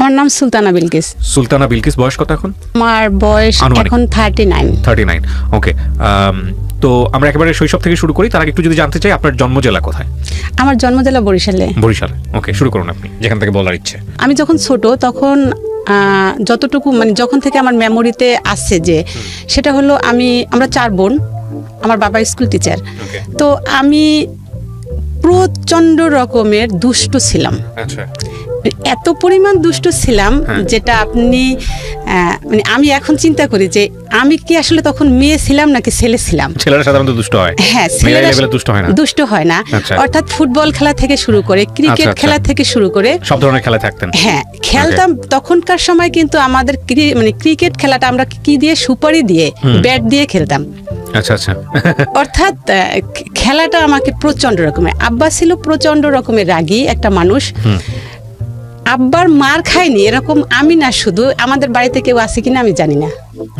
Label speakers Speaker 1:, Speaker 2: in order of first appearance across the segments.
Speaker 1: আমার নাম সুলতানা বিলকিস।
Speaker 2: সুলতানা বিলকিস বয়স কত এখন?
Speaker 1: আমার বয়স এখন thirty nine
Speaker 2: thirty nine okay তো আমরা একেবারে শৈশব থেকে শুরু করি তার আগে একটু যদি জানতে চাই আপনার জন্ম জেলা কোথায়?
Speaker 1: আমার জন্ম জেলা বরিশালে।
Speaker 2: বরিশাল ওকে শুরু করুন আপনি যেখান থেকে বলার ইচ্ছে।
Speaker 1: আমি যখন ছোট তখন যতটুকু মানে যখন থেকে আমার মেমোরিতে আসছে যে সেটা হলো আমি আমরা চার বোন আমার বাবা স্কুল টিচার তো আমি প্রচণ্ড রকমের দুষ্ট ছিলাম।
Speaker 2: আচ্ছা।
Speaker 1: এত পরিমাণ দুষ্ট ছিলাম
Speaker 2: হ্যাঁ।
Speaker 1: যেটা আপনি মানে আমি এখন চিন্তা করি যে আমি কি আসলে তখন মেয়ে ছিলাম নাকি ছেলে ছিলাম?
Speaker 2: ছেলেরা সাধারণত দুষ্ট হয়।
Speaker 1: হ্যাঁ ছেলেরা
Speaker 2: দুষ্ট হয় না।
Speaker 1: দুষ্ট হয় না।
Speaker 2: আচ্ছা।
Speaker 1: অর্থাৎ ফুটবল খেলা থেকে শুরু করে ক্রিকেট
Speaker 2: আচ্ছা, আচ্ছা।
Speaker 1: খেলা থেকে শুরু করে
Speaker 2: সব ধরনের খেলা থাকতেন।
Speaker 1: হ্যাঁ খেলতাম। তখনকার সময় কিন্তু আমাদের মানে ক্রিকেট খেলাটা আমরা কি দিয়ে? সুপারি দিয়ে ব্যাট দিয়ে খেলতাম।
Speaker 2: আচ্ছা আচ্ছা।
Speaker 1: অর্থাৎ খেলাটা আমাকে প্রচণ্ড রকমের আব্বা ছিল প্রচণ্ড রকমের রাগী একটা মানুষ। আব্বার মার খায়নি এরকম আমি না শুধু আমাদের বাড়িতে কেউ আছে কিনা আমি জানি না।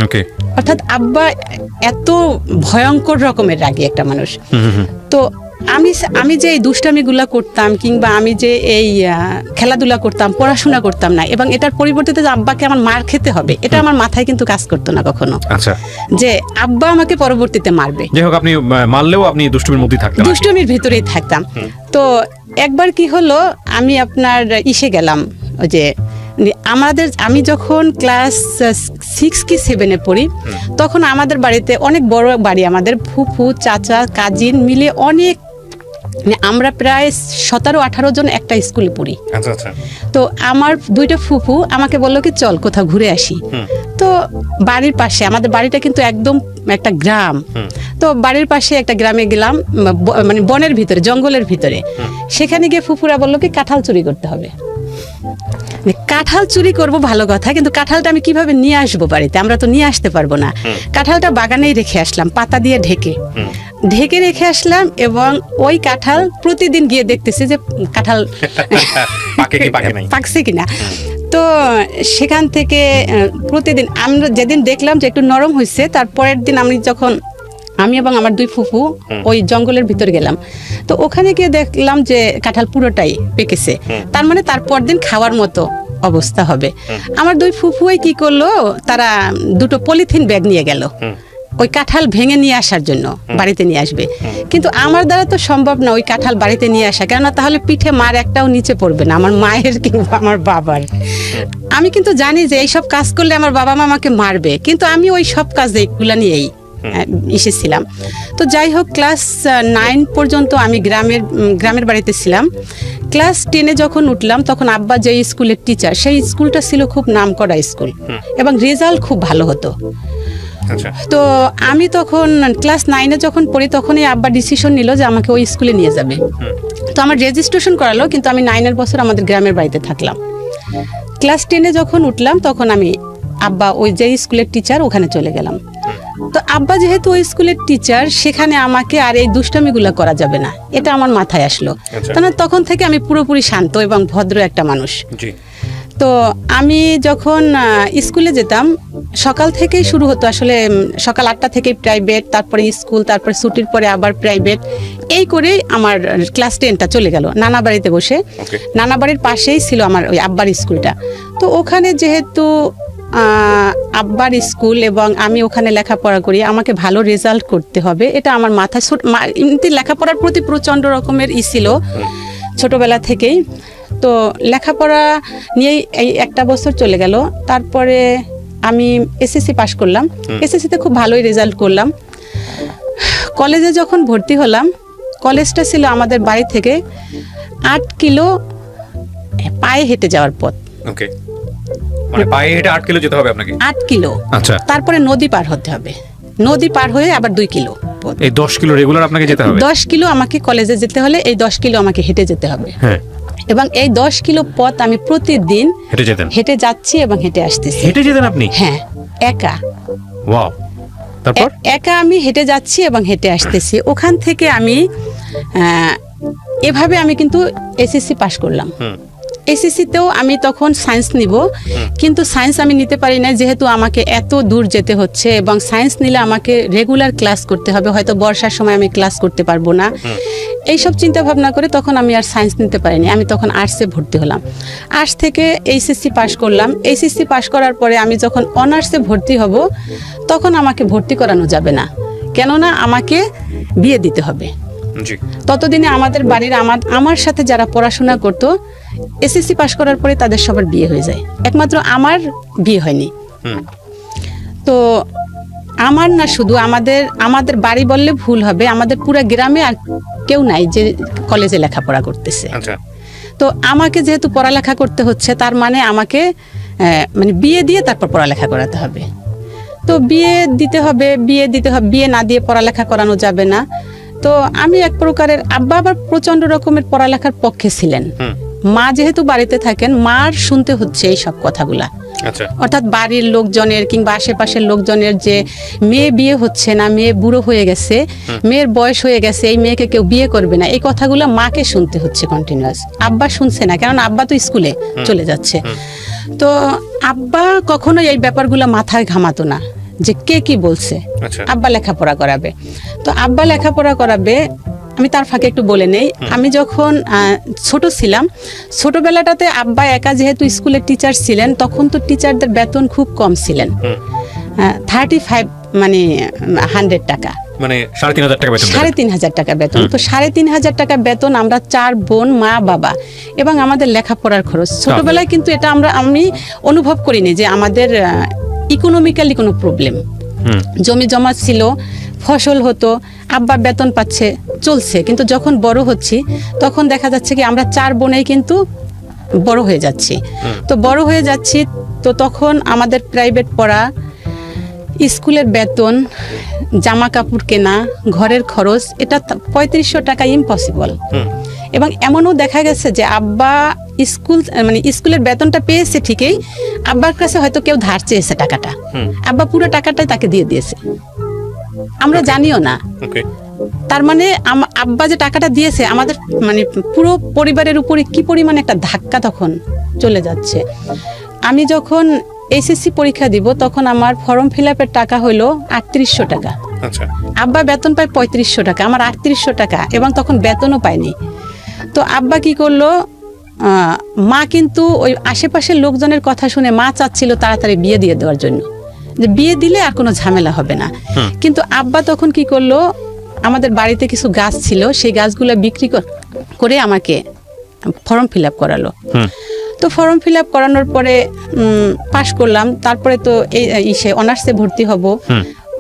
Speaker 2: ওকে।
Speaker 1: অর্থাৎ আব্বা এত ভয়ঙ্কর রকমের রাগী একটা মানুষ। তো আমি আমি যে এই দুষ্টামিগুলা করতাম কিংবা আমি যে এই খেলাধুলা করতাম পড়াশোনা করতাম না এবং এটার পরিবর্তে যে আব্বাকে আমার মার খেতে হবে এটা আমার মাথায় কিন্তু কাজ করতো না কখনো।
Speaker 2: আচ্ছা।
Speaker 1: যে আব্বা আমাকে পরবর্তীতে মারবে।
Speaker 2: যাই হোক আপনি মারলেও আপনি দুষ্টুমির মধ্যেই থাকতেন
Speaker 1: দুষ্টমির ভিতরেই থাকতাম। তো একবার কি হলো আমি আপনার ইসে গেলাম ওই যে আমাদের আমি যখন ক্লাস সিক্স কি সেভেনে পড়ি তখন আমাদের বাড়িতে অনেক বড় বাড়ি আমাদের ফুফু চাচা কাজিন মিলে অনেক মানে আমরা প্রায় সতেরো আঠারো জন একটা স্কুলে পড়ি।
Speaker 2: আচ্ছা আচ্ছা।
Speaker 1: তো আমার দুইটা ফুফু আমাকে বলল কি চল কোথাও ঘুরে আসি। তো বাড়ির পাশে আমাদের বাড়িটা কিন্তু একদম একটা গ্রাম। তো বাড়ির পাশে একটা গ্রামে গেলাম মানে বনের ভিতরে জঙ্গলের ভিতরে। সেখানে গিয়ে ফুফুরা বলল কি কাঁঠাল চুরি করতে হবে। মানে কাঁঠাল চুরি করব ভালো কথা কিন্তু কাঁঠালটা আমি কীভাবে নিয়ে আসব বাড়িতে? আমরা তো নিয়ে আসতে পারব না। কাঁঠালটা বাগানেই রেখে আসলাম পাতা দিয়ে ঢেকে। ঢেকে রেখে আসলাম এবং ওই কাঁঠাল প্রতিদিন গিয়ে দেখতেছি যে কাঁঠাল পাকছে কিনা। তো সেখান থেকে প্রতিদিন আমরা যেদিন দেখলাম যে একটু নরম হয়েছে তারপরের দিন আমি যখন আমি এবং আমার দুই ফুফু ওই জঙ্গলের ভিতরে গেলাম। তো ওখানে গিয়ে দেখলাম যে কাঁঠাল পুরোটাই পেকেছে। তার মানে তারপর দিন খাওয়ার মতো অবস্থা হবে। আমার দুই ফুফুই কি করল তারা দুটো পলিথিন ব্যাগ নিয়ে গেল। ওই কাঁঠাল ভেঙে নিয়ে আসার জন্য বাড়িতে নিয়ে আসবে। কিন্তু আমার দ্বারা তো সম্ভব না ওই কাঁঠাল বাড়িতে নিয়ে আসা। কেননা তাহলে পিঠে মার একটাও নিচে পড়বে না আমার মায়ের কিংবা আমার বাবার। আমি কিন্তু জানি যে এইসব কাজ করলে আমার বাবা মা আমাকে মারবে কিন্তু আমি ওই সব কাজ এগুলা নিয়েই এসেছিলাম। তো যাই হোক ক্লাস নাইন পর্যন্ত আমি গ্রামের গ্রামের বাড়িতে ছিলাম। ক্লাস টেনে যখন উঠলাম তখন আব্বা যে স্কুলের টিচার সেই স্কুলটা ছিল খুব নামকরা স্কুল এবং রেজাল্ট খুব ভালো হতো। তো আমি তখন ক্লাস নাইনে যখন পড়ি তখনই আব্বা ডিসিশন নিল যে আমাকে ওই স্কুলে নিয়ে যাবে। তো আমার রেজিস্ট্রেশন করালো কিন্তু আমি নাইনের বছর আমাদের গ্রামের বাড়িতে থাকলাম। ক্লাস টেনে যখন উঠলাম তখন আমি আব্বা ওই যে স্কুলের টিচার ওখানে চলে গেলাম। তো আব্বা যেহেতু ওই স্কুলের টিচার সেখানে আমাকে আর এই দুষ্টামিগুলো করা যাবে না। এটা আমার মাথায় আসলো।
Speaker 2: আচ্ছা।
Speaker 1: তখন থেকে আমি পুরোপুরি শান্ত এবং ভদ্র একটা মানুষ। তো আমি যখন স্কুলে যেতাম সকাল থেকেই শুরু হতো আসলে সকাল আটটা থেকে প্রাইভেট তারপরে স্কুল তারপরে ছুটির পরে আবার প্রাইভেট এই করেই আমার ক্লাস টেনটা চলে গেল নানা বাড়িতে বসে। নানা বাড়ির পাশেই ছিল আমার ওই আব্বার স্কুলটা। তো ওখানে যেহেতু আব্বার স্কুল এবং আমি ওখানে লেখাপড়া করি আমাকে ভালো রেজাল্ট করতে হবে এটা আমার মাথায় এমনিতে লেখাপড়ার প্রতি প্রচণ্ড রকমের ই ছিল। ছোটবেলা থেকেই। তো লেখাপড়া নিয়েই এই একটা বছর চলে গেল। তারপরে আমি এসএসসি পাশ করলাম। এসএসসিতে খুব ভালোই রেজাল্ট করলাম। কলেজে যখন ভর্তি হলাম কলেজটা ছিল আমাদের বাড়ি থেকে আট কিলো পায়ে হেঁটে যাওয়ার পথ।
Speaker 2: ওকে মানে পায়ে হেঁটে আট কিলো যেতে হবে আপনাকে?
Speaker 1: আট কিলো।
Speaker 2: আচ্ছা।
Speaker 1: তারপরে নদী পার হতে হবে। নদী পার হয়ে আবার দুই কিলো পথ।
Speaker 2: এই দশ কিলো রেগুলার আপনাকে যেতে হবে?
Speaker 1: দশ কিলো আমাকে কলেজে যেতে হলে এই দশ কিলো আমাকে হেঁটে যেতে হবে।
Speaker 2: হ্যাঁ।
Speaker 1: এবং এই দশ কিলো পথ আমি প্রতিদিন
Speaker 2: হেঁটে যেতেন?
Speaker 1: হেঁটে যাচ্ছি এবং হেঁটে আসতেছি।
Speaker 2: হেঁটে যেতেন আপনি?
Speaker 1: হ্যাঁ একা।
Speaker 2: ওয়াও। তারপর?
Speaker 1: একা আমি হেঁটে যাচ্ছি এবং হেঁটে আসতেছি। ওখান থেকে আমি এভাবে আমি কিন্তু এসএসসি পাশ করলাম।
Speaker 2: হুম।
Speaker 1: এসএসসিতেও আমি তখন সায়েন্স নিব কিন্তু সায়েন্স আমি নিতে পারি না যেহেতু আমাকে এত দূর যেতে হচ্ছে এবং সায়েন্স নিলে আমাকে রেগুলার ক্লাস করতে হবে হয়তো বর্ষার সময় আমি ক্লাস করতে পারব না। এইসব চিন্তা ভাবনা করে তখন আমি আর সায়েন্স নিতে পারিনি আমি তখন আর্টসে ভর্তি হলাম। আর্টস থেকে এইচএসসি পাশ করলাম এইচএসসি পাশ করার পরে আমি যখন অনার্সে ভর্তি হব তখন আমাকে ভর্তি করানো যাবে না কেননা আমাকে বিয়ে দিতে হবে। ততদিনে আমাদের বাড়ির আমার আমার সাথে যারা পড়াশোনা করতো এসএসসি পাশ করার পরে তাদের সবার বিয়ে হয়ে যায়। একমাত্র আমার বিয়ে হয়নি। তো আমার না শুধু আমাদের আমাদের বাড়ি বললে ভুল হবে আমাদের পুরো গ্রামে আর কেউ নাই যে কলেজে লেখাপড়া করতেছে।
Speaker 2: আচ্ছা।
Speaker 1: তো আমাকে যেহেতু পড়ালেখা করতে হচ্ছে তার মানে আমাকে মানে বিয়ে দিয়ে তারপর পড়ালেখা করাতে হবে। তো বিয়ে দিতে হবে বিয়ে দিতে হবে বিয়ে না দিয়ে পড়ালেখা করানো যাবে না। তো আমি এক প্রকারের আব্বা আবার প্রচণ্ড রকমের পড়ালেখার পক্ষে ছিলেন। মা যেহেতু বাড়িতে থাকেন মার শুনতে হচ্ছে এই সব কথাগুলা।
Speaker 2: আচ্ছা।
Speaker 1: অর্থাৎ বাড়ির লোকজনের কিংবা আশেপাশের লোকজনের যে মেয়ে বিয়ে হচ্ছে না মেয়ে বুড়ো হয়ে গেছে মেয়ের বয়স হয়ে গেছে এই মেয়েকে কেউ বিয়ে করবে না এই কথাগুলো মাকে শুনতে হচ্ছে কন্টিনিউয়াস আব্বা শুনছে না কারণ আব্বা তো স্কুলে চলে যাচ্ছে। তো আব্বা কখনো এই ব্যাপারগুলো মাথায় ঘামাতো না যে কে কি বলছে।
Speaker 2: আচ্ছা।
Speaker 1: আব্বা লেখাপড়া করাবে। তো আব্বা লেখাপড়া করাবে আমি তার ফাঁকে একটু বলে নেই। আমি যখন ছোট ছিলাম ছোটবেলাটাতে আব্বা একা যেহেতু স্কুলের টিচার ছিলেন তখন তো টিচারদের বেতন খুব কম ছিলেন। থার্টি ফাইভ মানে হান্ড্রেড টাকা।
Speaker 2: মানে সাড়ে তিন হাজার টাকা বেতন
Speaker 1: সাড়ে তিন হাজার টাকা বেতন। তো সাড়ে তিন হাজার টাকা বেতন আমরা চার বোন মা বাবা এবং আমাদের লেখাপড়ার খরচ। ছোটবেলায় কিন্তু এটা আমরা আমি অনুভব করিনি যে আমাদের ইকোনমিক্যালি কোনো প্রবলেম জমি জমা ছিল ফসল হতো আব্বা বেতন পাচ্ছে চলছে। কিন্তু যখন বড় হচ্ছি তখন দেখা যাচ্ছে কি আমরা চার বোনেই কিন্তু বড় হয়ে যাচ্ছি। তো বড় হয়ে যাচ্ছি তো তখন আমাদের প্রাইভেট পড়া স্কুলের বেতন জামা কাপড় কেনা ঘরের খরচ এটা পঁয়ত্রিশশো টাকা ইম্পসিবল এবং এমনও দেখা গেছে যে আব্বা স্কুল মানে স্কুলের বেতনটা পেয়েছে ঠিকই আব্বার কাছে হয়তো কেউ ধার চেয়েছে টাকাটা। আব্বা পুরো টাকাটাই তাকে দিয়ে দিয়েছে। আমরা জানিও না। তার মানে আব্বা যে টাকাটা দিয়েছে আমাদের মানে পুরো পরিবারের উপরে কি পরিমাণে একটা ধাক্কা তখন চলে যাচ্ছে। আমি যখন এইচএসসি পরীক্ষা দিব তখন আমার ফর্ম ফিল আপের টাকা হলো আটত্রিশশো টাকা।
Speaker 2: আচ্ছা।
Speaker 1: আব্বা বেতন পায় পঁয়ত্রিশশো টাকা আমার আটত্রিশশো টাকা এবং তখন বেতনও পায়নি। তো আব্বা কি করল? মা কিন্তু ওই আশেপাশের লোকজনের কথা শুনে মা চাচ্ছিল তাড়াতাড়ি বিয়ে দিয়ে দেওয়ার জন্য। যে বিয়ে দিলে আর কোনো ঝামেলা হবে না। কিন্তু আব্বা তখন কি করল? আমাদের বাড়িতে কিছু গাছ ছিল সেই গাছগুলো বিক্রি কর- করে আমাকে ফর্ম ফিল আপ করালো তো ফর্ম ফিল আপ করানোর পরে পাশ করলাম। তারপরে তো এই ইসে অনার্সে ভর্তি হব।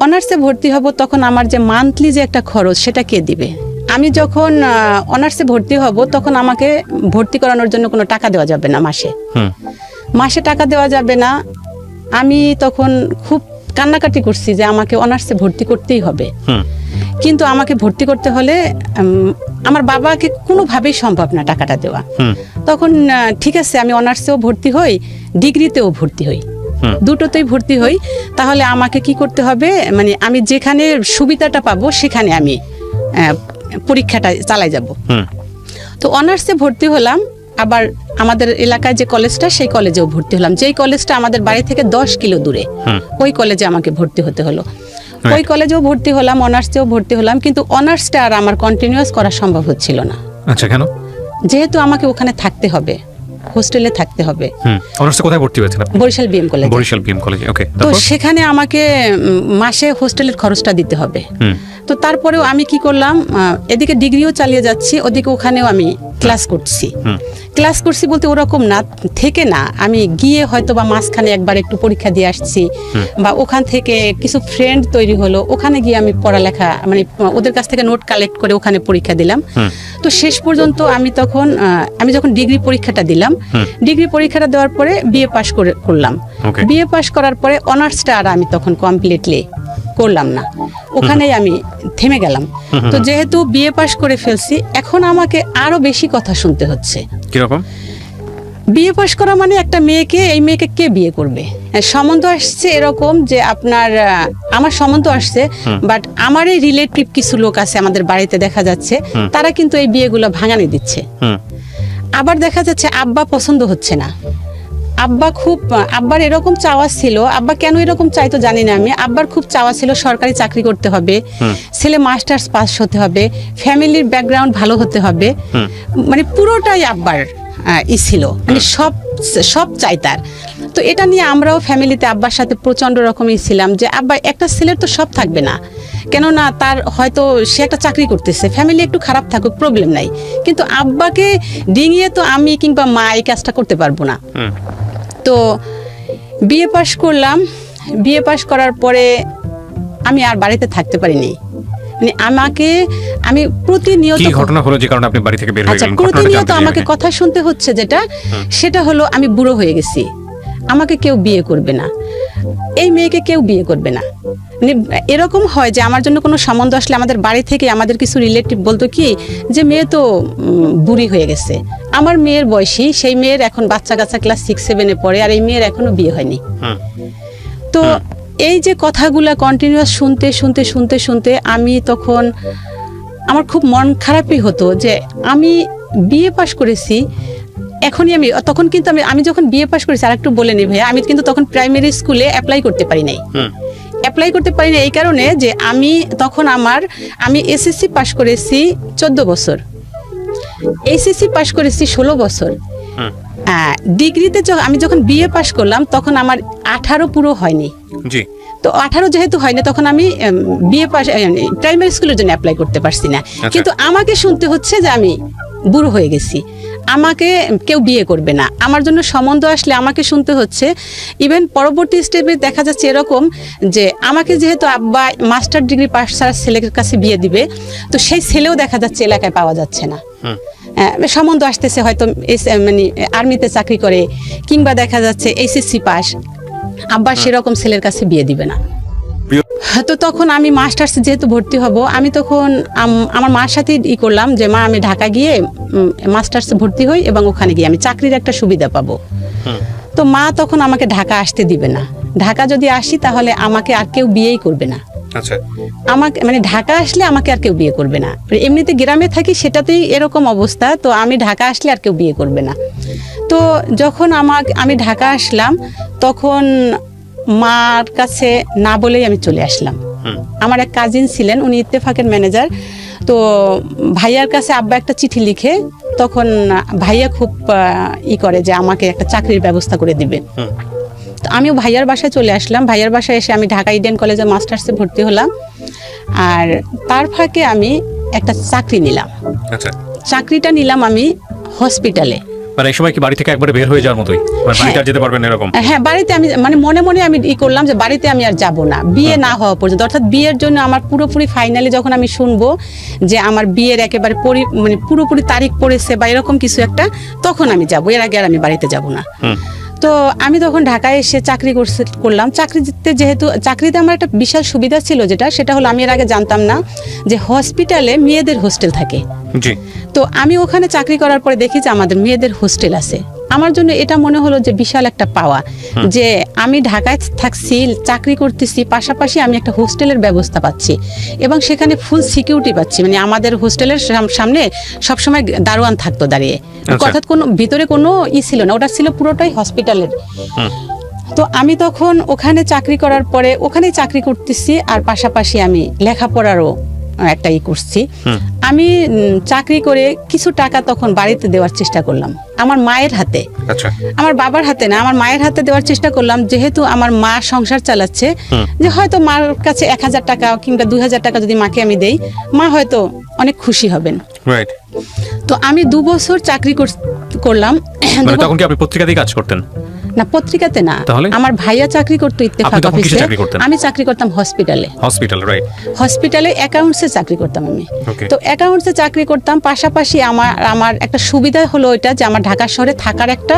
Speaker 1: অনার্সে ভর্তি হব তখন আমার যে মান্থলি যে একটা খরচ সেটা কে দিবে? আমি যখন অনার্সে ভর্তি হব তখন আমাকে ভর্তি করানোর জন্য কোনো টাকা দেওয়া যাবে না মাসে।
Speaker 2: হুম।
Speaker 1: মাসে টাকা দেওয়া যাবে না। আমি তখন খুব কান্নাকাটি করছি যে আমাকে অনার্সে ভর্তি করতেই হবে। কিন্তু আমাকে ভর্তি করতে হলে আমার বাবাকে কোনোভাবেই সম্ভব না টাকাটা দেওয়া। তখন ঠিক আছে আমি অনার্সেও ভর্তি হই ডিগ্রিতেও ভর্তি হই। দুটোতেই ভর্তি হই। তাহলে আমাকে কি করতে হবে? মানে আমি যেখানে সুবিধাটা পাবো সেখানে আমি পরীক্ষাটা চালাই যাব। তো অনার্সে ভর্তি হলাম আবার আমাদের এলাকায় যে কলেজটা সেই কলেজেও ভর্তি হলাম। যেই কলেজটা আমাদের বাড়ি থেকে দশ কিলো দূরে ওই কলেজে আমাকে ভর্তি হতে হলো। ওই কলেজেও ভর্তি হলাম অনার্সেও ভর্তি হলাম কিন্তু অনার্সটা আর আমার কন্টিনিউয়াস করা সম্ভব হচ্ছিল না।
Speaker 2: আচ্ছা কেন?
Speaker 1: যেহেতু আমাকে ওখানে থাকতে হবে। হোস্টেলে থাকতে হবে।
Speaker 2: অনার্সে কোথায় ভর্তি আপনি?
Speaker 1: Barishal BM college.
Speaker 2: Barishal BM কলেজে ওকে
Speaker 1: তো সেখানে আমাকে মাসে হোস্টেলের খরচটা দিতে হবে। তো তারপরেও আমি কি করলাম এদিকে ডিগ্রিও চালিয়ে যাচ্ছি ওদিকে ওখানেও আমি ক্লাস করছি। ক্লাস করছি বলতে ওরকম না থেকে না আমি গিয়ে হয়তো বা মাঝখানে একবার একটু পরীক্ষা দিয়ে আসছি। বা ওখান থেকে কিছু ফ্রেন্ড তৈরি হলো ওখানে গিয়ে আমি পড়ালেখা মানে ওদের কাছ থেকে নোট কালেক্ট করে ওখানে পরীক্ষা দিলাম। তো শেষ পর্যন্ত আমি তখন আমি যখন ডিগ্রি পরীক্ষাটা দিলাম। ডিগ্রি পরীক্ষাটা দেওয়ার পরে বিএ পাশ করে করলাম। বিএ পাশ করার পরে অনার্সটা আর আমি তখন কমপ্লিটলি করলাম না। ওখানেই আমি থেমে গেলাম। তো যেহেতু বিএ পাশ করে ফেলছি এখন আমাকে আরও বেশি কথা শুনতে হচ্ছে।
Speaker 2: কীরকম?
Speaker 1: বিয়ে পাশ করা মানে একটা মেয়েকে এই মেয়েকে কে বিয়ে করবে? হ্যাঁ, সম্বন্ধ আসছে এরকম যে আপনার আমার সম্বন্ধ আসছে বাট আমারই রিলেটিভ কিছু লোক আছে আমাদের বাড়িতে দেখা যাচ্ছে তারা কিন্তু এই বিয়েগুলো ভাঙানি দিচ্ছে। আবার দেখা যাচ্ছে আব্বা পছন্দ হচ্ছে না। আব্বা খুব আব্বার এরকম চাওয়া ছিল আব্বা কেন এরকম চাইতো জানি না আমি। আব্বার খুব চাওয়া ছিল সরকারি চাকরি করতে হবে ছেলে মাস্টার্স পাস হতে হবে ফ্যামিলির ব্যাকগ্রাউন্ড ভালো হতে হবে। মানে পুরোটাই আব্বার ই ছিল। মানে সব সব চাই তার। তো এটা নিয়ে আমরাও ফ্যামিলিতে আব্বার সাথে প্রচণ্ড রকমই ছিলাম যে আব্বা একটা ছেলের তো সব থাকবে না। কেননা তার হয়তো সে একটা চাকরি করতেছে ফ্যামিলি একটু খারাপ থাকুক প্রবলেম নাই। কিন্তু আব্বাকে ডিঙিয়ে তো আমি কিংবা মা এই কাজটা করতে পারব না। তো বিএ পাশ করলাম। বিএ পাশ করার পরে আমি আর বাড়িতে থাকতে পারিনি। মানে আমাকে আমি প্রতিনিয়ত
Speaker 2: কি ঘটনা হলো যে কারণে আপনি বাড়ি থেকে বের হয়ে
Speaker 1: আচ্ছা
Speaker 2: গেলেন?
Speaker 1: প্রতিনিয়ত আমাকে কথা শুনতে হচ্ছে যেটা সেটা হলো আমি বুড়ো হয়ে গেছি। আমাকে কেউ বিয়ে করবে না। এই মেয়েকে কেউ বিয়ে করবে না। মানে এরকম হয় যে আমার জন্য কোনো সম্বন্ধ আসলে আমাদের বাড়ি থেকে আমাদের কিছু রিলেটিভ বলতো কি যে মেয়ে তো বুড়ি হয়ে গেছে। আমার মেয়ের বয়সী সেই মেয়ের এখন বাচ্চা কাচ্চা ক্লাস সিক্স সেভেনে পড়ে আর এই মেয়ের এখনও বিয়ে হয়নি। তো এই যে কথাগুলা কন্টিনিউয়াস শুনতে শুনতে শুনতে শুনতে আমি তখন আমার খুব মন খারাপই হতো যে আমি বিএ পাশ করেছি এখনই আমি তখন কিন্তু আমি আমি যখন বিএ পাশ করেছি আর একটু বলে নি ভাইয়া আমি কিন্তু তখন প্রাইমারি স্কুলে অ্যাপ্লাই করতে পারি নাই। অ্যাপ্লাই করতে পারি না এই কারণে যে আমি তখন আমার আমি এসএসসি পাশ করেছি চোদ্দ বছর। এইচএসসি পাশ করেছি ষোলো বছর। ডিগ্রিতে য- আমি যখন বিএ পাশ করলাম তখন আমার আঠারো পুরো হয়নি।
Speaker 2: জি।
Speaker 1: তো আঠারো যেহেতু হয়নি তখন আমি বিএ পাস প্রাইমারি স্কুলের জন্য অ্যাপ্লাই করতে পারছি না। কিন্তু আমাকে শুনতে হচ্ছে যে আমি বুড়ো হয়ে গেছি। আমাকে কেউ বিয়ে করবে না। আমার জন্য সম্বন্ধ আসলে আমাকে শুনতে হচ্ছে। ইভেন পরবর্তী স্টেপে দেখা যাচ্ছে এরকম যে আমাকে যেহেতু আব্বা মাস্টার ডিগ্রি পাস ছাড়া ছেলের কাছে বিয়ে দিবে তো সেই ছেলেও দেখা যাচ্ছে এলাকায় পাওয়া যাচ্ছে না। সম্বন্ধ আসতেছে হয়তো এস- মানে আর্মিতে চাকরি করে কিংবা দেখা যাচ্ছে এইচএসসি পাস আব্বা সেরকম ছেলের কাছে বিয়ে দিবে না। হ্যাঁ, তো তখন আমি মাস্টার্স যেহেতু ভর্তি হব আমি তখন আমার মার সাথে ই করলাম যে মা আমি ঢাকা গিয়ে মাস্টার্স ভর্তি হই এবং ওখানে গিয়ে আমি চাকরির একটা সুবিধা পাবো। তো মা তখন আমাকে ঢাকা আসতে দিবে না। ঢাকা যদি আসি তাহলে আমাকে আর কেউ বিয়েই করবে না।
Speaker 2: আচ্ছা।
Speaker 1: আমাকে মানে ঢাকা আসলে আমাকে আর কেউ বিয়ে করবে না। এমনিতে গ্রামে থাকি সেটাতেই এরকম অবস্থা তো আমি ঢাকা আসলে আর কেউ বিয়ে করবে না। তো যখন আমাকে আমি ঢাকা আসলাম তখন মার কাছে না বলেই আমি চলে আসলাম। আমার এক কাজিন ছিলেন উনি ইত্তেফাকের ম্যানেজার তো ভাইয়ার কাছে আব্বা একটা চিঠি লিখে তখন ভাইয়া খুব ই করে যে আমাকে একটা চাকরির ব্যবস্থা করে দিবে। তো আমিও ভাইয়ার বাসায় চলে আসলাম। ভাইয়ার বাসায় এসে আমি ঢাকা ইডেন কলেজে মাস্টার্সে ভর্তি হলাম। আর তার ফাঁকে আমি একটা চাকরি নিলাম।
Speaker 2: আচ্ছা।
Speaker 1: চাকরিটা নিলাম আমি হসপিটালে
Speaker 2: মানে এই সময় কি বাড়ি থেকে একবারে বের হয়ে যাওয়ার মতোই? মানে বাড়িতে আর যেতে পারবেন না এরকম?
Speaker 1: হ্যাঁ বাড়িতে আমি মানে মনে মনে আমি ই করলাম যে বাড়িতে আমি আর যাব না। বিয়ে না হওয়া পর্যন্ত। অর্থাৎ বিয়ের জন্য আমার পুরোপুরি ফাইনালি যখন আমি শুনব যে আমার বিয়ের একেবারে পরি মানে পুরোপুরি তারিখ পড়েছে বা এরকম কিছু একটা তখন আমি যাব। এর আগে আর আমি বাড়িতে যাব না। তো আমি তখন ঢাকায় এসে চাকরি করছে করলাম। চাকরিতে যেহেতু চাকরিতে আমার একটা বিশাল সুবিধা ছিল যেটা সেটা হলো আমি এর আগে জানতাম না যে হসপিটালে মেয়েদের হোস্টেল থাকে। তো আমি ওখানে চাকরি করার পরে দেখি যে আমাদের মেয়েদের হোস্টেল আছে। আমার জন্য এটা মনে হলো যে বিশাল একটা পাওয়া। যে আমি ঢাকায় থাকছি চাকরি করতেছি পাশাপাশি আমি একটা হোস্টেলের ব্যবস্থা পাচ্ছি এবং সেখানে ফুল সিকিউরিটি পাচ্ছি। মানে আমাদের হোস্টেলের সামনে সবসময় দারোয়ান থাকতো দাঁড়িয়ে।
Speaker 2: আচ্ছা।
Speaker 1: অর্থাৎ কোনো ভিতরে কোনো ই ছিল না ওটা ছিল পুরোটাই হসপিটালের তো আমি তখন ওখানে চাকরি করার পরে ওখানে চাকরি করতেছি আর পাশাপাশি আমি লেখাপড়ারও একটা ই করছি। আমি চাকরি করে কিছু টাকা তখন বাড়িতে দেওয়ার চেষ্টা করলাম। আমার মায়ের হাতে।
Speaker 2: আচ্ছা।
Speaker 1: আমার বাবার হাতে না আমার মায়ের হাতে দেওয়ার চেষ্টা করলাম যেহেতু আমার মা সংসার চালাচ্ছে যে হয়তো মার কাছে এক হাজার টাকা কিংবা দুই হাজার টাকা যদি মাকে আমি দেই মা হয়তো অনেক খুশি হবেন। তো আমি দু বছর চাকরি কর- করলাম।
Speaker 2: মানে তখন কি আপনি পত্রিকাতেই কাজ করতেন?
Speaker 1: না পত্রিকাতে না। আমার ভাইয়া চাকরি করতো ইত্তেফাক অফিসে। আমি চাকরি করতাম হসপিটালে।
Speaker 2: হসপিটাল রাইট
Speaker 1: হসপিটালে অ্যাকাউন্টসে চাকরি করতাম আমি। তো অ্যাকাউন্টসে চাকরি করতাম পাশাপাশি আমার আমার একটা সুবিধা হলো এটা যে আমার ঢাকা শহরে থাকার একটা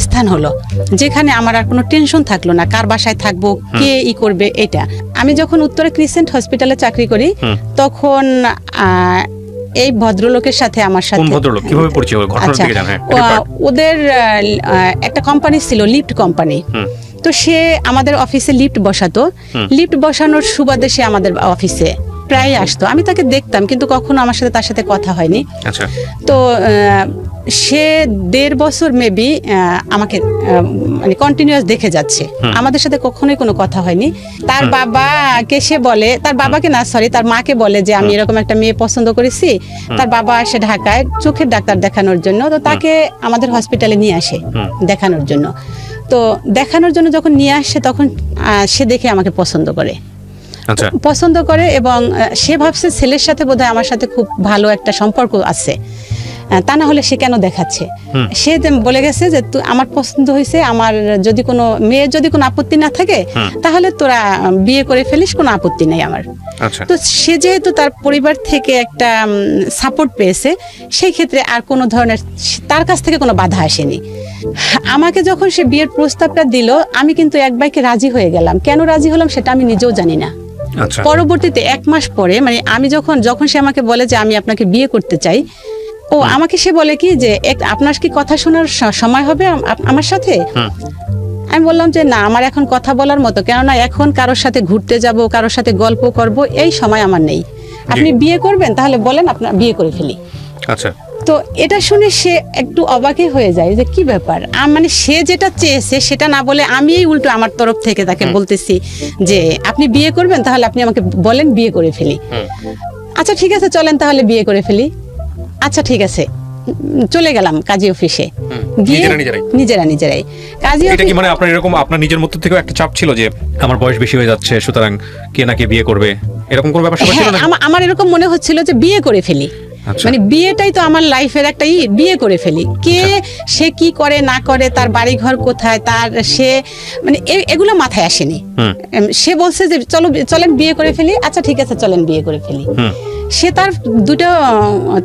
Speaker 1: স্থান হলো যেখানে আমার আর কোনো টেনশন থাকল না কার বাসায় থাকব কে ই করবে এটা। আমি যখন উত্তরে ক্রিসেন্ট হসপিটালে চাকরি করি তখন আহ, এই ভদ্রলোকের সাথে আমার
Speaker 2: কোন
Speaker 1: সাথে
Speaker 2: ভদ্রলোক? কীভাবে পরিচয় হলো? ঘটনার
Speaker 1: আচ্ছা।
Speaker 2: দিকে জানেন
Speaker 1: ওদের একটা কোম্পানি ছিল লিফট কোম্পানি তো সে আমাদের অফিসে লিফট বসাতো। লিফট বসানোর সুবাদে সে আমাদের অফিসে প্রায় আসতো। আমি তাকে দেখতাম কিন্তু কখনো আমার সাথে তার সাথে কথা হয়নি।
Speaker 2: আচ্ছা।
Speaker 1: তো সে দেড় বছর মেবি আমাকে মানে কন্টিনিউয়াস দেখে যাচ্ছে। আমাদের সাথে কখনোই কোনো কথা হয়নি। তার বাবাকে সে বলে তার বাবাকে না সরি তার মাকে বলে যে আমি এরকম একটা মেয়ে পছন্দ করেছি। তার বাবা আসে ঢাকায় চোখের ডাক্তার দেখানোর জন্য। তো তাকে আমাদের হসপিটালে নিয়ে আসে দেখানোর জন্য। তো দেখানোর জন্য যখন নিয়ে আসে তখন সে দেখে আমাকে পছন্দ করে।
Speaker 2: আচ্ছা
Speaker 1: পছন্দ করে এবং সে ভাবছে ছেলের সাথে বোধহয় আমার সাথে খুব ভালো একটা সম্পর্ক আছে। তা না হলে সে কেন দেখাচ্ছে? সে বলে গেছে যে তুই আমার পছন্দ হয়েছে আমার যদি কোনো মেয়ের যদি কোনো আপত্তি না থাকে তাহলে তোরা বিয়ে করে ফেলিস কোনো আপত্তি নেই আমার।
Speaker 2: আচ্ছা।
Speaker 1: তো সে যেহেতু তার পরিবার থেকে একটা সাপোর্ট পেয়েছে সেই ক্ষেত্রে আর কোনো ধরনের তার কাছ থেকে কোনো বাধা আসেনি। আমাকে যখন সে বিয়ের প্রস্তাবটা দিল আমি কিন্তু এক বাইকে রাজি হয়ে গেলাম। কেন রাজি হলাম সেটা আমি নিজেও জানি না।
Speaker 2: আচ্ছা
Speaker 1: পরবর্তীতে এক মাস পরে মানে আমি যখন যখন সে আমাকে বলে যে আমি আপনাকে বিয়ে করতে চাই ও আমাকে সে বলে কি যে আপনার কি কথা শোনার সময় হবে আমার সাথে? আমি বললাম যে না আমার এখন কথা বলার মতো কেননা এখন কারোর সাথে ঘুরতে যাব কারোর সাথে গল্প করব এই সময় আমার নেই। আপনি বিয়ে করবেন তাহলে বলেন আপনার বিয়ে করে ফেলি।
Speaker 2: আচ্ছা।
Speaker 1: তো এটা শুনে সে একটু অবাকই হয়ে যায় যে কি ব্যাপার? মানে সে যেটা চেয়েছে সেটা না বলে আমি উল্টো আমার তরফ থেকে তাকে বলতেছি যে আপনি বিয়ে করবেন তাহলে আপনি আমাকে বলেন বিয়ে করে ফেলি। আচ্ছা ঠিক আছে চলেন তাহলে বিয়ে করে ফেলি। আচ্ছা ঠিক আছে চলে গেলাম কাজী অফিসে। গিয়ে
Speaker 2: নিজেরা নিজেরাই?
Speaker 1: নিজেরা নিজেরাই। কাজী
Speaker 2: এটা কি মানে আপনার এরকম আপনার নিজের মধ্যে থেকেও একটা চাপ ছিল যে আমার বয়স বেশি হয়ে যাচ্ছে সুতরাং কে না কে বিয়ে করবে? এরকম কোনো ব্যাপার ছিল
Speaker 1: হ্যাঁ
Speaker 2: না
Speaker 1: আমার এরকম মনে হচ্ছিল যে বিয়ে করে ফেলি। মানে বিয়েটাই তো আমার লাইফের একটা ই বিয়ে করে ফেলি। কে সে কি করে না করে তার বাড়ি ঘর কোথায় তার সে মানে এগুলো মাথায় আসেনি। সে বলছে যে চলো চলেন বিয়ে করে ফেলি। আচ্ছা ঠিক আছে চলেন বিয়ে করে ফেলি। সে তার দুটো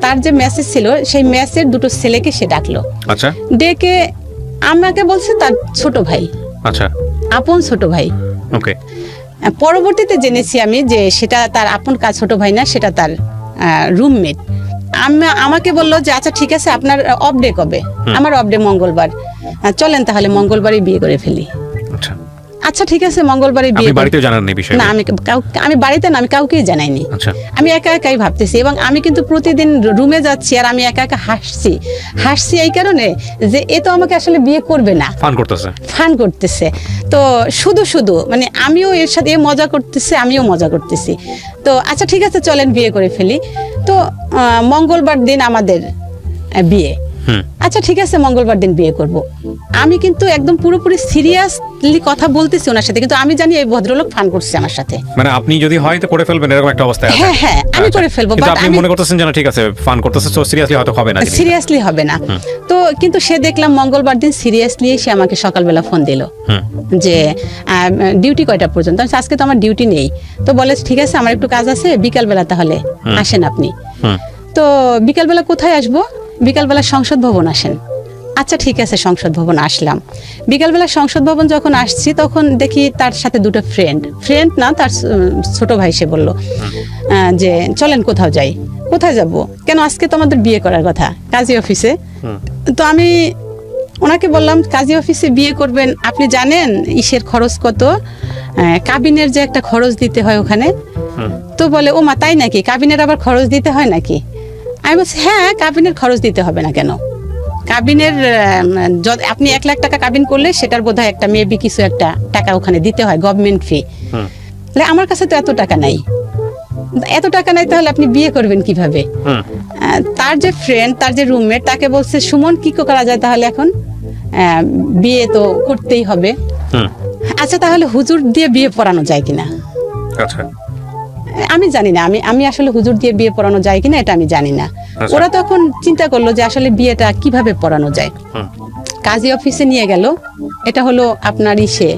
Speaker 1: তার যে মেসেজ ছিল সেই মেসের দুটো ছেলেকে সে ডাকলো।
Speaker 2: আচ্ছা।
Speaker 1: ডেকে আমাকে বলছে তার ছোট ভাই।
Speaker 2: আচ্ছা।
Speaker 1: আপন ছোট ভাই।
Speaker 2: ওকে।
Speaker 1: পরবর্তীতে জেনেছি আমি যে সেটা তার আপন কাজ ছোট ভাই না সেটা তার রুমমেট। আমাকে বলল যে আচ্ছা ঠিক আছে আপনার অফ ডে কবে? আমার অফ ডে মঙ্গলবার। চলেন তাহলে মঙ্গলবারই বিয়ে করে ফেলি।
Speaker 2: আচ্ছা
Speaker 1: ঠিক আছে
Speaker 2: মঙ্গলবারে
Speaker 1: বিয়ে করে-
Speaker 2: বাড়িতেও জানান এই বিষয়ে
Speaker 1: না আমি আমি বাড়িতে না আমি কাউকেই জানাইনি।
Speaker 2: আচ্ছা।
Speaker 1: আমি একা একাই ভাবতেছি এবং আমি কিন্তু প্রতিদিন রুমে যাচ্ছি আর আমি একা একা হাসছি। হাসছি এই কারণে যে এ তো আমাকে আসলে বিয়ে করবে না।
Speaker 2: ফান করতেছে।
Speaker 1: ফান করতেছে। তো শুধু শুধু মানে আমিও এর সাথে এ মজা করতেছে আমিও মজা করতেছি। তো আচ্ছা ঠিক আছে চলেন বিয়ে করে ফেলি। তো মঙ্গলবার দিন আমাদের বিয়ে। আচ্ছা ঠিক আছে মঙ্গলবার দিন বিয়ে করব। আমি কিন্তু একদম পুরোপুরি সিরিয়াসলি কথা বলতেছি ওনার সাথে কিন্তু আমি জানি এই ভদ্রলোক ফান করছে আমার সাথে।
Speaker 2: মানে আপনি যদি হয় তো করে ফেলবেন এরকম একটা অবস্থায় আছে
Speaker 1: হ্যাঁ, হ্যাঁ, আমি
Speaker 2: আচ্ছা।
Speaker 1: করে ফেলব,
Speaker 2: কিন্তু আপনি মনে করতেছেন যে না ঠিক আছে ফান করতেছে তো সিরিয়াসলি হয়তো হবে না
Speaker 1: সিরিয়াসলি হবে না। তো কিন্তু সে দেখলাম মঙ্গলবার দিন সিরিয়াসলি সে আমাকে সকালবেলা ফোন দিল। যে ডিউটি কয়টা পর্যন্ত? আমি আজকে তো আমার ডিউটি নেই। তো বলে ঠিক আছে আমার একটু কাজ আছে বিকালবেলা তাহলে আসেন আপনি। তো বিকালবেলা কোথায় আসব? বিকালবেলা সংসদ ভবন আসেন। আচ্ছা ঠিক আছে সংসদ ভবন আসলাম। বিকালবেলা সংসদ ভবন যখন আসছি তখন দেখি তার সাথে দুটো ফ্রেন্ড ফ্রেন্ড না তার ছোট ভাই সে বলল যে চলেন কোথাও যাই। কোথায় যাব? কেন আজকে তো আমাদের বিয়ে করার কথা কাজী অফিসে? তো আমি ওনাকে বললাম কাজী অফিসে বিয়ে করবেন আপনি জানেন ইসের খরচ কত? কাবিনের যে একটা খরচ দিতে হয় ওখানে। তো বলে ও মা তাই নাকি? কাবিনের আবার খরচ দিতে হয় নাকি? আমি বলছি হ্যাঁ কাবিনের খরচ দিতে হবে না কেন? কাবিনের আপনি এক লাখ টাকা কাবিন করলে সেটার বোধহয় একটা মেবি কিছু একটা টাকা ওখানে দিতে হয় গভর্নমেন্ট ফি তাহলে আমার কাছে তো এত টাকা নাই। এত টাকা নাই তাহলে আপনি বিয়ে করবেন কীভাবে? তার যে ফ্রেন্ড তার যে রুমমেট তাকে বলছে সুমন কি করা যায় তাহলে এখন? বিয়ে তো করতেই হবে। আচ্ছা তাহলে হুজুর দিয়ে বিয়ে পড়ানো যায় কিনা?
Speaker 2: আচ্ছা।
Speaker 1: আমি জানি না আমি আমি আসলে হুজুর দিয়ে বিয়ে পড়ানো যায় কিনা এটা আমি জানি না।
Speaker 2: আচ্ছা।
Speaker 1: ওরা তখন চিন্তা করল যে আসলে বিয়েটা কীভাবে পড়ানো যায়। কাজী অফিসে নিয়ে গেল এটা হলো আপনার ইসে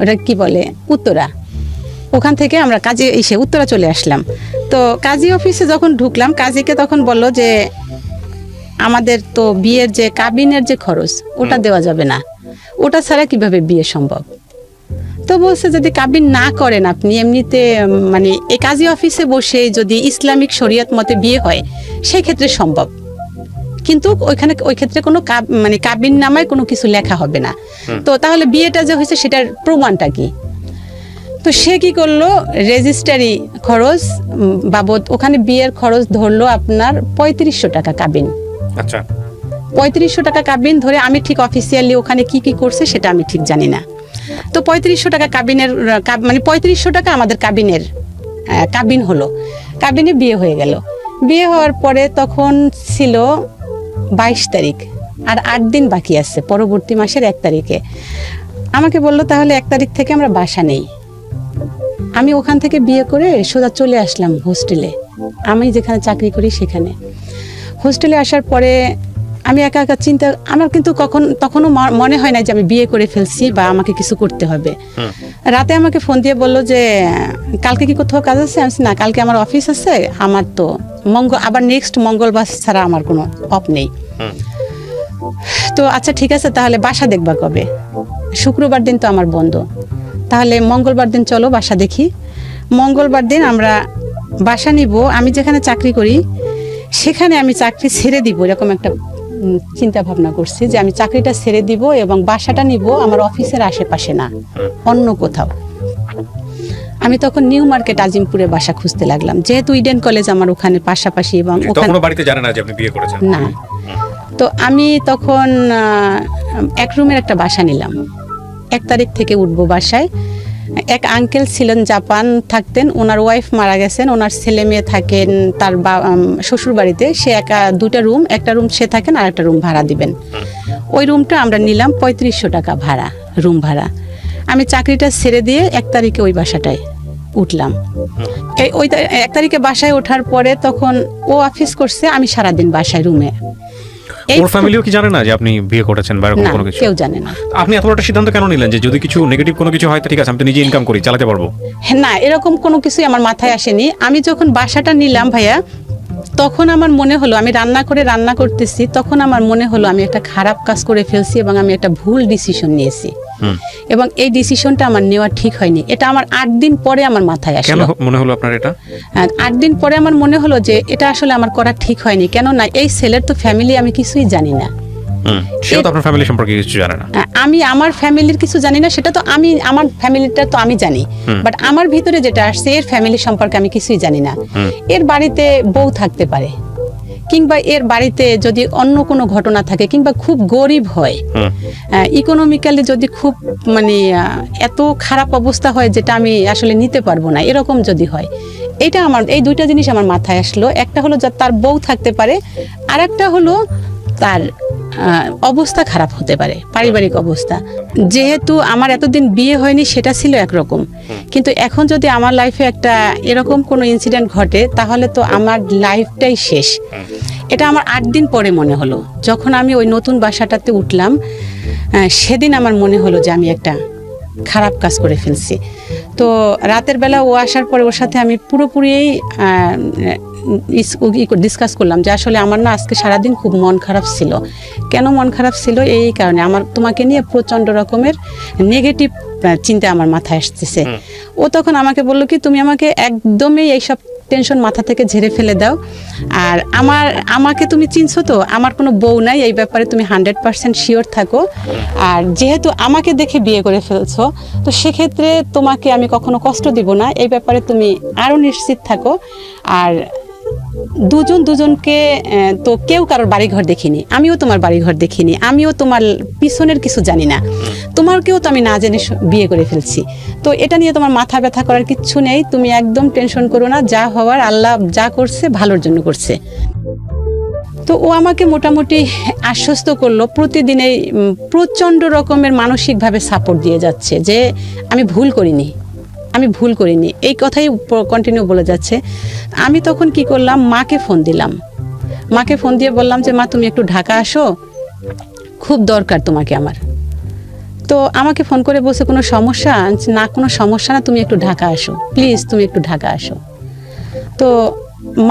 Speaker 1: ওটা কি বলে? উত্তরা। ওখান থেকে আমরা কাজে ইসে উত্তরা চলে আসলাম। তো কাজী অফিসে যখন ঢুকলাম কাজীকে তখন বলল যে আমাদের তো বিয়ের যে কাবিনের যে খরচ ওটা দেওয়া যাবে না। ওটা ছাড়া কীভাবে বিয়ে সম্ভব? তো বলছে যদি কাবিন না করেন আপনি এমনিতে মানে এই কাজী অফিসে বসে যদি ইসলামিক শরিয়ত মতে বিয়ে হয় সেই ক্ষেত্রে সম্ভব। কিন্তু ওইখানে ওই ক্ষেত্রে কোনো মানে কাবিন নামায় কোনো কিছু লেখা হবে না। তো তাহলে বিয়েটা যে হয়েছে সেটার প্রমাণটা কি? তো সে কি করল রেজিস্টারি খরচ বাবদ ওখানে বিয়ের খরচ ধরলো আপনার পঁয়ত্রিশশো টাকা কাবিন।
Speaker 2: আচ্ছা।
Speaker 1: পঁয়ত্রিশশো টাকা কাবিন ধরে আমি ঠিক অফিসিয়ালি ওখানে কি কি করছে সেটা আমি ঠিক জানি না। তো পঁয়ত্রিশশো টাকা কাবিনের মানে পঁয়ত্রিশশো টাকা আমাদের কাবিনের কাবিন হলো। কাবিনে বিয়ে হয়ে গেল। বিয়ে হওয়ার পরে তখন ছিল বাইশ তারিখ, আর আট দিন বাকি আছে, পরবর্তী মাসের এক তারিখে। আমাকে বলল, তাহলে এক তারিখ থেকে আমরা বাসা নেই। আমি ওখান থেকে বিয়ে করে সোজা চলে আসলাম হোস্টেলে। আমি যেখানে চাকরি করি সেখানে। হোস্টেলে আসার পরে আমি একা একা চিন্তা আমার কিন্তু কখন তখনও মনে হয় না যে আমি বিয়ে করে ফেলছি বা আমাকে কিছু করতে হবে। রাতে আমাকে ফোন দিয়ে বলল যে কালকে কি কোথাও কাজ আছে? আমি না কালকে আমার অফিস আছে আমার তো মঙ্গল আবার নেক্সট মঙ্গলবার ছাড়া আমার কোনো অফ নেই। তো আচ্ছা ঠিক আছে তাহলে বাসা দেখবা কবে? শুক্রবার দিন তো আমার বন্ধ। তাহলে মঙ্গলবার দিন চলো বাসা দেখি। মঙ্গলবার দিন আমরা বাসা নিব আমি যেখানে চাকরি করি সেখানে আমি চাকরি ছেড়ে দিব এরকম একটা চিন্তা ভাবনা করছি যে আমি চাকরিটা ছেড়ে দিব এবং বাসাটা নিব আমার অফিসের আশেপাশে না অন্য কোথাও। আমি তখন নিউ মার্কেট আজিমপুরে বাসা খুঁজতে লাগলাম। যেহেতু ইডেন কলেজ আমার ওখানে পাশাপাশি এবং ওখানে
Speaker 2: বাড়িতে জানে না যে আপনি বিয়ে করেছেন?
Speaker 1: না। তো আমি তখন এক রুমের একটা বাসা নিলাম। এক তারিখ থেকে উঠবো বাসায়। এক আঙ্কেল ছিলেন জাপান থাকতেন, ওনার ওয়াইফ মারা গেছেন, ওনার ছেলে মেয়ে থাকেন তার শ্বশুর বাড়িতে। সে একা দুটা রুম একটা রুম সে থাকেন আর একটা রুম ভাড়া দিবেন। ওই রুমটা আমরা নিলাম পঁয়ত্রিশশো টাকা ভাড়া রুম ভাড়া। আমি চাকরিটা ছেড়ে দিয়ে এক তারিখে ওই বাসাটায় উঠলাম। এই, ওই এক তারিখে বাসায় ওঠার পরে তখন ও অফিস করছে, আমি সারাদিন বাসায় রুমে
Speaker 2: ওর ফ্যামিলিও কি জানে না যে আপনি বিয়ে করেছেন বা এরকম কোনো কিছু?
Speaker 1: কেউ জানে না।
Speaker 2: আপনি এত একটা সিদ্ধান্ত কেন নিলেন যে যদি কিছু নেগেটিভ কোনো কিছু হয় তো ঠিক আছে আমি তো নিজে ইনকাম করি চালাতে পারব?
Speaker 1: না এরকম কোনো কিছুই আমার মাথায় আসেনি। আমি যখন বাসাটা নিলাম ভাইয়া তখন আমার মনে হলো আমি রান্না করে রান্না করতেছি তখন আমার মনে হলো আমি একটা খারাপ কাজ করে ফেলছি এবং আমি একটা ভুল ডিসিশন নিয়েছি। এবং এই ডিসিশনটা আমার নেওয়া ঠিক হয়নি। এটা আমার আট দিন পরে আমার মাথায়
Speaker 2: কেন
Speaker 1: আসলো।
Speaker 2: মনে হলো আপনার এটা?
Speaker 1: আট দিন পরে আমার মনে হলো যে এটা আসলে আমার করা ঠিক হয়নি। কেননা এই ছেলের তো ফ্যামিলি আমি কিছুই জানি না।
Speaker 2: সেও তো আপনার ফ্যামিলি সম্পর্কে কিছু জানে না।
Speaker 1: আমি আমার ফ্যামিলির কিছু জানি না সেটা তো আমি আমার ফ্যামিলিটা তো আমি জানি। বাট আমার ভিতরে যেটা আসছে এর ফ্যামিলি সম্পর্কে আমি কিছুই জানি না। এর বাড়িতে বউ থাকতে পারে। কিংবা এর বাড়িতে যদি অন্য কোনো ঘটনা থাকে কিংবা খুব গরিব হয় ইকোনমিক্যালি যদি খুব মানে এত খারাপ অবস্থা হয় যেটা আমি আসলে নিতে পারব না এরকম যদি হয় এটা আমার এই দুইটা জিনিস আমার মাথায় আসলো। একটা হলো যে তার বউ থাকতে পারে আর একটা হলো তার অবস্থা খারাপ হতে পারে, পারিবারিক অবস্থা। যেহেতু আমার এতদিন বিয়ে হয়নি, সেটা ছিল একরকম। কিন্তু এখন যদি আমার লাইফে একটা এরকম কোনো ইনসিডেন্ট ঘটে, তাহলে তো আমার লাইফটাই শেষ। এটা আমার আট দিন পরে মনে হলো। যখন আমি ওই নতুন বাসাটাতে উঠলাম সেদিন আমার মনে হলো যে আমি একটা খারাপ কাজ করে ফেলছি। তো রাতের বেলা ও আসার পরে ওর সাথে আমি পুরোপুরি ডিসকাস করলাম যে আসলে আমার না আজকে সারাদিন খুব মন খারাপ ছিল। কেন মন খারাপ ছিল? এই কারণে আমার তোমাকে নিয়ে প্রচণ্ড রকমের নেগেটিভ চিন্তা আমার মাথায় আসতেছে। ও তখন আমাকে বলল কি তুমি আমাকে একদমই এইসব টেনশন মাথা থেকে ঝেড়ে ফেলে দাও। আর আমার আমাকে তুমি চিনছো তো? আমার কোনো বউ নাই এই ব্যাপারে তুমি হান্ড্রেড পার্সেন্ট শিওর থাকো। আর যেহেতু আমাকে দেখে বিয়ে করে ফেলছো তো সেক্ষেত্রে তোমাকে আমি কখনো কষ্ট দিব না। এই ব্যাপারে তুমি আরও নিশ্চিত থাকো। আর দুজন দুজনকে তো কেউ কারোর বাড়িঘর দেখিনি। আমিও তোমার বাড়িঘর দেখিনি। আমিও তোমার পিছনের কিছু জানি না। তোমারকেও তো আমি না জেনে বিয়ে করে ফেলছি। তো এটা নিয়ে তোমার মাথা ব্যথা করার কিচ্ছু নেই। তুমি একদম টেনশন করো না। যা হওয়ার আল্লাহ যা করছে, ভালোর জন্য করছে। তো ও আমাকে মোটামুটি আশ্বস্ত করল প্রতিদিনে প্রচণ্ড রকমের মানসিকভাবে সাপোর্ট দিয়ে যাচ্ছে যে আমি ভুল করিনি। আমি ভুল করিনি। এই কথাই কন্টিনিউ বলে যাচ্ছে। আমি তখন কি করলাম? মাকে ফোন দিলাম। মাকে ফোন দিয়ে বললাম যে, মা, তুমি একটু ঢাকা আসো। খুব দরকার তোমাকে আমার। তো আমাকে ফোন করে বসে কোনো সমস্যা? না, কোনো সমস্যা না, তুমি একটু ঢাকা আসো। প্লিজ তুমি একটু ঢাকা আসো। তো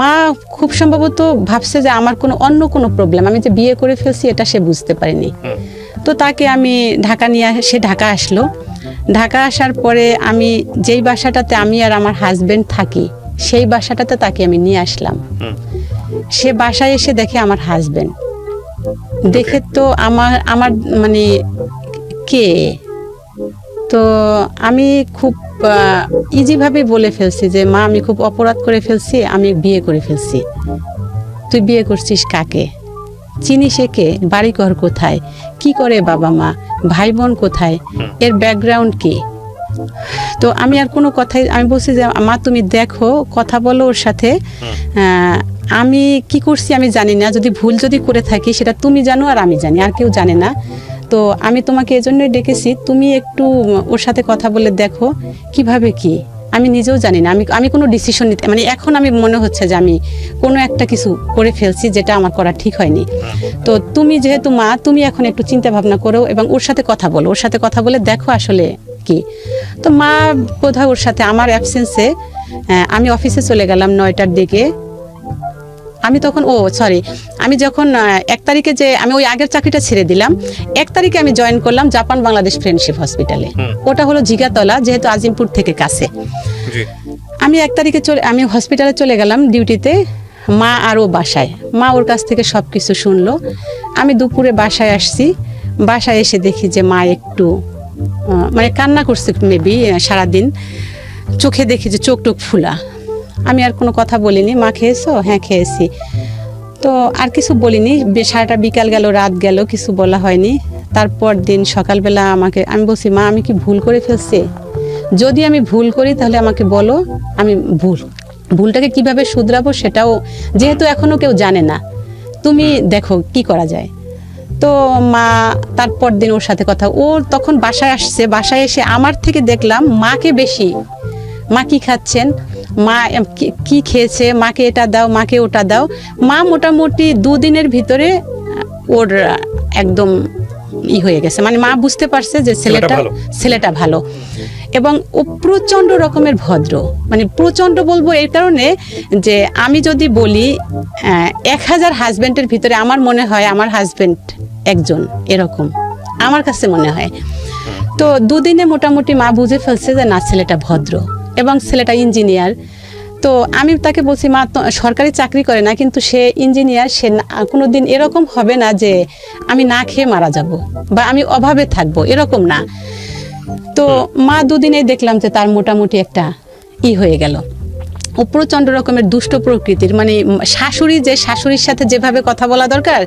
Speaker 1: মা খুব সম্ভবত ভাবছে যে, আমার কোনো, অন্য কোনো প্রবলেম আমি যে বিয়ে করে ফেলছি, এটা সে বুঝতে পারেনি। তো তাকে আমি ঢাকা নিয়ে সে ঢাকা আসলো। ঢাকা আসার পরে আমি যেই বাসাটাতে আমি আর আমার হাজবেন্ড থাকি সেই বাসাটাতে তাকে আমি নিয়ে আসলাম। সে বাসায় এসে দেখে আমার হাজবেন্ড দেখে তো আমার আমার মানে কে? তো আমি খুব ইজিভাবে বলে ফেলছি যে মা আমি খুব অপরাধ করে ফেলছি আমি বিয়ে করে ফেলছি। তুই বিয়ে করছিস কাকে? চিনিস শেখে বাড়িঘর কোথায়? কি করে বাবা মা? ভাই বোন কোথায় এর ব্যাকগ্রাউন্ড কি? তো আমি আর কোনো কথাই আমি বলছি যে মা তুমি দেখো কথা বলো ওর সাথে। আমি কি করছি আমি জানি না। যদি ভুল যদি করে থাকি সেটা তুমি জানো আর আমি জানি আর কেউ জানে না। তো আমি তোমাকে এজন্যই ডেকেছি তুমি একটু ওর সাথে কথা বলে দেখো কীভাবে কি? আমি নিজেও জানি না। আমি আমি কোনো ডিসিশন নিতে মানে এখন আমি মনে হচ্ছে যে আমি কোনো একটা কিছু করে ফেলছি যেটা আমার করা ঠিক হয়নি। তো তুমি যেহেতু মা, তুমি এখন একটু চিন্তা ভাবনা করো এবং ওর সাথে কথা বলো। ওর সাথে কথা বলে দেখো আসলে কি। তো মা বোধহয় ওর সাথে আমার অ্যাবসেন্সে আমি অফিসে চলে গেলাম নয়টার দিকে। আমি তখন ও সরি আমি যখন এক তারিখে যে আমি ওই আগের চাকরিটা ছেড়ে দিলাম এক তারিখে আমি জয়েন করলাম জাপান বাংলাদেশ ফ্রেন্ডশিপ হসপিটালে ওটা হলো জিগাতলা যেহেতু আজিমপুর থেকে কাছে। আমি এক তারিখে চলে আমি হসপিটালে চলে গেলাম ডিউটিতে মা আর ও বাসায়। মা ওর কাছ থেকে সব কিছু শুনলো। আমি দুপুরে বাসায় আসছি বাসায় এসে দেখি যে মা একটু মানে কান্না করছে মেবি সারাদিন। চোখে দেখি যে চোখ টোক ফুলা। আমি আর কোনো কথা বলিনি। মা খেয়েছো? হ্যাঁ খেয়েছি। তো আর কিছু বলিনি। সারাটা বিকাল গেল, রাত গেল, কিছু বলা হয়নি। তারপর দিন সকালবেলা আমাকে, আমি বলছি, মা, আমি কি ভুল করে ফেলছি? যদি আমি ভুল করি, তাহলে আমাকে বলো, আমি ভুল। ভুলটাকে কীভাবে শুধরাবো সেটাও যেহেতু এখনও কেউ জানে না। তুমি দেখো, কি করা যায়? তো মা, তারপর দিন ওর সাথে কথা, ও তখন বাসায় আসছে। বাসায় এসে আমার থেকে দেখলাম, মাকে বেশি। মা কি খাচ্ছেন? মা কি খেয়েছে? মাকে এটা দাও মাকে ওটা দাও। মা মোটামুটি দুদিনের ভিতরে ওর একদম ই হয়ে গেছে। মানে মা বুঝতে পারছে যে ছেলেটা ছেলেটা ভালো। এবং ও প্রচণ্ড রকমের ভদ্র। মানে প্রচণ্ড বলব এই কারণে যে আমি যদি বলি এক হাজার হাজব্যান্ডের ভিতরে আমার মনে হয় আমার হাজব্যান্ড একজন এরকম। আমার কাছে মনে হয়। তো দুদিনে মোটামুটি মা বুঝে ফেলছে যে না ছেলেটা ভদ্র। এবং ছেলেটা ইঞ্জিনিয়ার। তো আমি তাকে বলছি মা তো সরকারি চাকরি করে না কিন্তু সে ইঞ্জিনিয়ার সে কোনো দিন এরকম হবে না যে আমি না খেয়ে মারা যাব বা আমি অভাবে থাকব এরকম না। তো মা দুদিনেই দেখলাম যে তার মোটামুটি একটা ই হয়ে গেল। ও প্রচণ্ড রকমের দুষ্ট প্রকৃতির মানে শাশুড়ি যে শাশুড়ির সাথে যেভাবে কথা বলা দরকার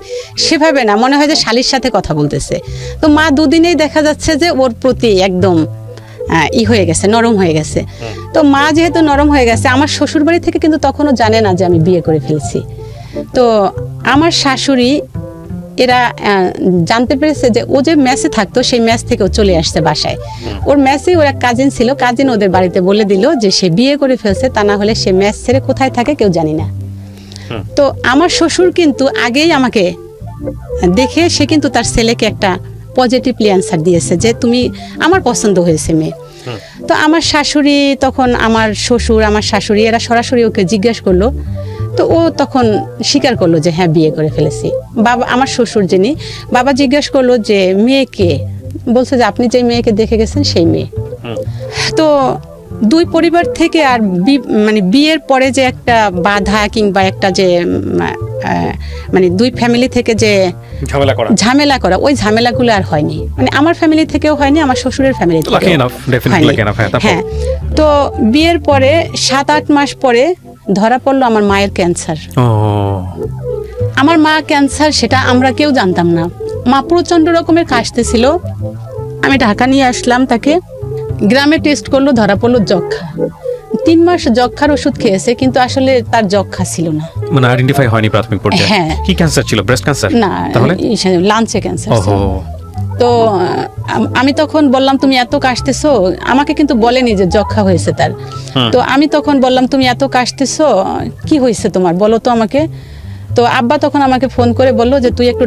Speaker 1: সেভাবে না মনে হয় যে শালির সাথে কথা বলতেছে। তো মা দুদিনেই দেখা যাচ্ছে যে ওর প্রতি একদম ই হয়ে গেছে নরম হয়ে গেছে। তো মা যেহেতু নরম হয়ে গেছে আমার শ্বশুর বাড়ি থেকে কিন্তু তখনও জানে না যে আমি বিয়ে করে ফেলছি। তো আমার শাশুড়ি এরা জানতে পেরেছে যে ও যে ম্যাচে থাকতো সেই ম্যাচ থেকে ও চলে আসছে বাসায়। ওর মেসে ওর এক কাজিন ছিল কাজিন ওদের বাড়িতে বলে দিল যে সে বিয়ে করে ফেলছে তা না হলে সে ম্যাচ ছেড়ে কোথায় থাকে কেউ জানি না। তো আমার শ্বশুর কিন্তু আগেই আমাকে দেখে সে কিন্তু তার ছেলেকে একটা পজিটিভলি অ্যান্সার দিয়েছে যে তুমি আমার পছন্দ হয়েছে মেয়ে। তো আমার শাশুড়ি তখন আমার শ্বশুর আমার শাশুড়ি এরা সরাসরি ওকে জিজ্ঞেস করল। তো ও তখন স্বীকার করল যে হ্যাঁ বিয়ে করে ফেলেছি। বাবা আমার শ্বশুর যিনি বাবা জিজ্ঞেস করল যে মেয়েকে বলছে যে আপনি যে মেয়েকে দেখে গেছেন সেই মেয়ে। তো দুই পরিবার থেকে আর মানে বিয়ের পরে যে একটা বাধা কিংবা একটা যে মানে দুই ফ্যামিলি থেকে যে
Speaker 2: ঝামেলা করা।
Speaker 1: ঝামেলা করা ওই ঝামেলাগুলো আর হয়নি। মানে আমার ফ্যামিলি থেকেও হয়নি আমার শ্বশুরের ফ্যামিলি
Speaker 2: হ্যাঁ,
Speaker 1: হ্যাঁ তো বিয়ের পরে সাত আট মাস পরে ধরা পড়ল আমার মায়ের ক্যান্সার আমার মা ক্যান্সার সেটা আমরা কেউ জানতাম না। মা প্রচণ্ড রকমের কাশতেছিল আমি ঢাকা নিয়ে আসলাম তাকে। গ্রামে টেস্ট করল ধরা পড়ল যক্ষা। তিন মাস যক্ষার ওষুধ খেয়েছে কিন্তু আসলে তার যক্ষা ছিল না।
Speaker 2: মানে আইডেন্টিফাই হয়নি প্রাথমিক পর্যায়ে?
Speaker 1: হ্যাঁ।
Speaker 2: কি ক্যান্সার ছিল? ব্রেস্ট ক্যান্সার
Speaker 1: না
Speaker 2: তাহলে?
Speaker 1: লাঞ্চে ক্যান্সার
Speaker 2: ওহো।
Speaker 1: তো আমি তখন বললাম তুমি এত কাশতেছো? আমাকে কিন্তু বলেনি যে যক্ষা হয়েছে তার। তো আমি তখন বললাম তুমি এত কাশতেছো? কি হয়েছে তোমার? বলো তো আমাকে। তো আব্বা তখন আমাকে ফোন করে বলল যে তুই একটু